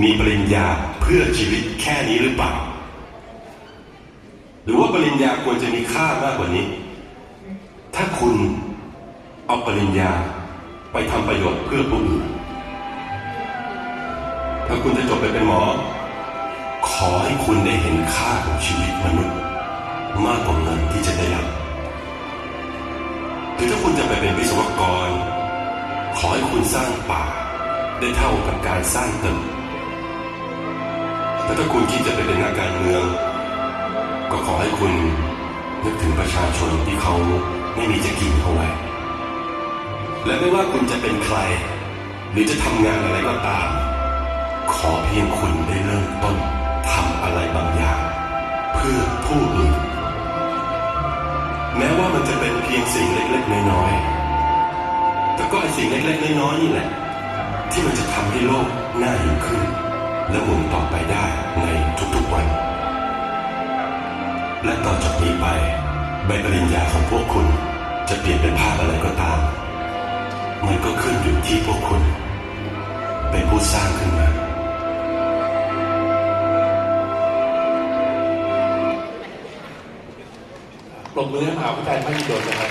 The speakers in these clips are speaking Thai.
มีปริญญาเพื่อชีวิตแค่นี้หรือเปล่า หรือว่าปริญญาควรจะมีค่ามากกว่านี้ ถ้าคุณเอาปริญญาไปทำประโยชน์เพื่อผู้อื่น ถ้าคุณจะจบไปเป็นหมอ ขอให้คุณได้เห็นค่าของชีวิตมนุษย์ มากกว่าเงินที่จะได้รับหรือถ้าคุณจะไปเป็นวิศวกร ขอให้คุณสร้างป่าได้เท่ากับการสร้างตึก แต่ถ้าคุณคิดจะไปเป็นนักการเมือง ก็ขอให้คุณนึกถึงประชาชนที่เขาไม่มีจะกินเอาไว้ และไม่ว่าคุณจะเป็นใคร หรือจะทำงานอะไรก็ตาม ขอเพียงคุณได้เริ่มต้นทำอะไรบางอย่าง เพื่อผู้อื่น แม้ว่ามันจะเป็นเพียงสิ่งเล็กๆ น้อยๆ แต่ก็ไอสิ่งเล็กๆ น้อยๆนี่แหละ ที่มันจะทำให้โลกน่าอยู่ขึ้น และหมุนต่อไปได้ในทุกๆวัน และต่อจากนี้ไป ใบปริญญาของพวกคุณจะเปลี่ยนเป็นภาพอะไรก็ตาม มันก็ขึ้นอยู่ที่พวกคุณ เป็นผู้สร้างขึ้นมาปรบมือให้มหาวิทยาลัยมหิดลนะครับ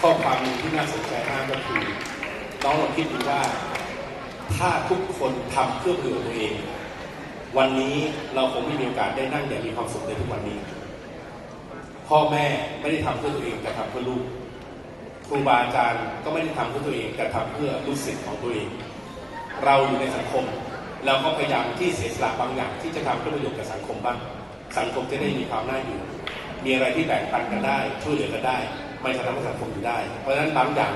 ข้อความนึงที่น่าสนใจมากก็คือ น้องลองคิดดูว่า ถ้าทุกคนทำเพื่อประโยชน์ตัวเอง วันนี้เราคงไม่มีโอกาสได้นั่งอย่างมีความสุขในทุกวันนี้ พ่อแม่ไม่ได้ทำเพื่อตัวเองแต่ทำเพื่อลูก ครูบาอาจารย์ก็ไม่ได้ทำเพื่อตัวเองแต่ทำเพื่อลูกศิษย์ของตัวเอง เราอยู่ในสังคมเราก็พยายามที่เสียสละบางอย่างที่จะทำเพื่อประโยชน์กับสังคมบ้าง สังคมจะได้มีความน่าอยู่ มีอะไรที่แบ่งปันกันได้ ช่วยเหลือกันได้ ไม่ทำให้สังคมอยู่ได้ เพราะฉะนั้นบางอย่าง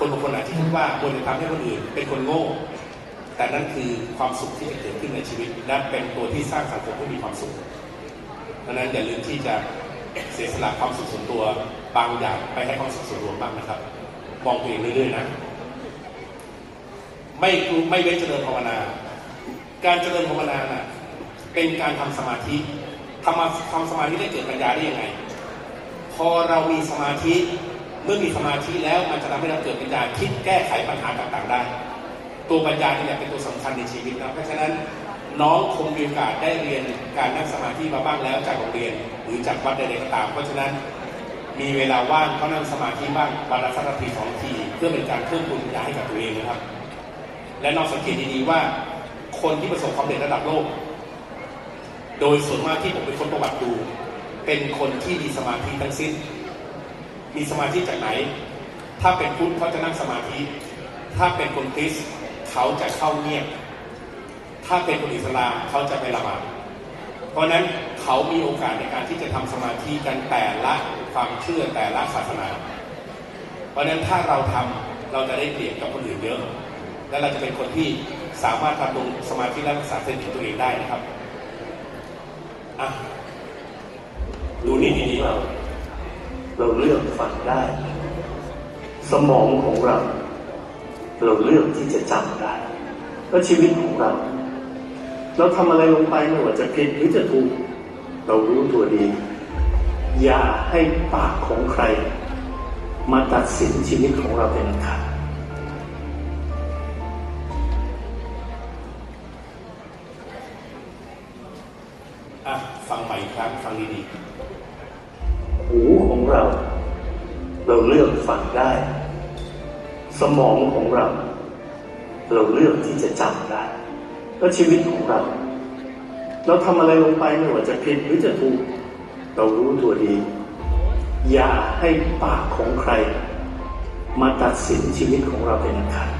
คนบางคนอาจจะคิดว่าควรจะทำให้คนอื่นเป็นคนโง่ แต่นั่นคือความสุขที่จะเกิดขึ้นในชีวิต และเป็นตัวที่สร้างสังคมให้มีความสุขเพราะฉะนั้นอย่าลืมที่จะเสียสละความสุขส่วนตัวบางอย่างไปให้ความสุขส่วนรวมบ้างนะครับมองตัวเองเรื่อยๆนะ ไม่ไม่เว้นเจริญภาวนา การเจริญภาวนาน่ะเป็นการทำสมาธิทำมาทำสมาธิได้เกิดปัญญาได้ยังไง พอเรามีสมาธิ มื่อมีสมาธิแล้วมันจะทำให้เราเกิดปัญญาคิดแก้ไขปัญหาต่างๆได้ ตัวปัญญาเนี่แหละเป็นตัวสำคัญในชีวิตนะเพราะฉะนั้นน้องคงมีโอกาสได้เรียนการนั่งสมาธิมาบ้างแล้วจากโรงเรียน หรือจากวัดใดๆก็ตาม เพราะฉะนั้นมีเวลาว่างก็นั่งสมาธิบ้างวันละสักนาทีสองทีเพื่อเป็นการเพิ่มพูนปัญญาให้กับตัวเองนะครับ และนองสังเกตดีๆว่า คนที่ประสบความสำเร็จระดับโลก โดยส่วนมากที่ผมเป็นคนประวัติดู เป็นคนที่มีสมาธิทั้งสิ้น มีสมาธิจากไหน ถ้าเป็นพุทธเขาจะนั่งสมาธิ ถ้าเป็นคนคริสเขาจะเข้าเงียบ ถ้าเป็นคนอิสลามเขาจะไปละหมาดเพราะนั้นเขามีโอกาสในการที่จะทำสมาธิกันแต่ละความเชื่อแต่ละศาสนา เพราะนั้นถ้าเราทำเราจะได้เปรียบกับคนอื่นเยอะ และเราจะเป็นคนที่สามารถทำลงสมาธิและรักษาสติตัวเองได้นะครับ อะ ดูนี่ดีๆเรา เราเลือกฝันได้ สมองของเรา เราเลือกที่จะจำได้แล้วชีวิตของเรา เราทำอะไรลงไปไม่ว่าจะผิดหรือจะถูก เรารู้ตัวดี อย่าให้ปากของใคร มาตัดสินชีวิตของเราเป็นขาดฟังใหม่ครั้งฟังดีหูของ เรา เราเลือกฟังได้ สมองของเรา เราเลือกที่จะจำได้แล้วชีวิตของเรา เราทำอะไรลงไปไม่ว่าจะผิดหรือจะถูก เรารู้ตัวดี อย่าให้ปากของใคร มาตัดสินชีวิตของเราเป็นอันขาดๆ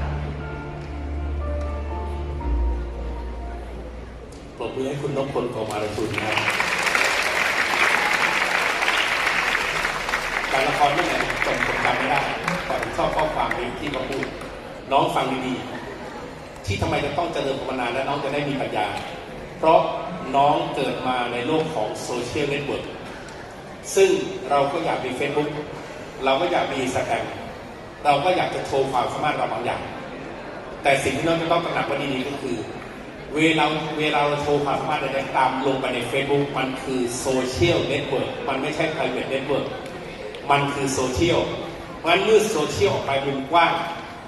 ปรบมือให้คุณนพพลโกมารชุนนะครับารละครเรื่องไหนจำผมจำไม่ได้แต่ผมชอบข้อความนี้ที่เขาพูดน้องฟังดีๆที่ทำไมจะต้องเจริญภาวนาและน้องจะได้มีปัญญา เพราะน้องเกิดมาในโลกของโซเชียลเน็ตเวิร์กซึ่งเราก็อยากมี Facebook เราก็อยากมีสแตมเราก็อยากจะโชว์ความสามารถเราบางอย่าง แต่สิ่งที่น้องจะต้องตระหนักไว้ดีๆก็คือ เวลาเวลาเราโชว์ความสามารถใดๆตามลงไปใน Facebook มันคือโซเชียลเน็ตเวิร์กมันไม่ใช่ private network มันคือโซเชียลเพราะฉะนั้นเมื่อโซเชียลออกไปมุมกว้าง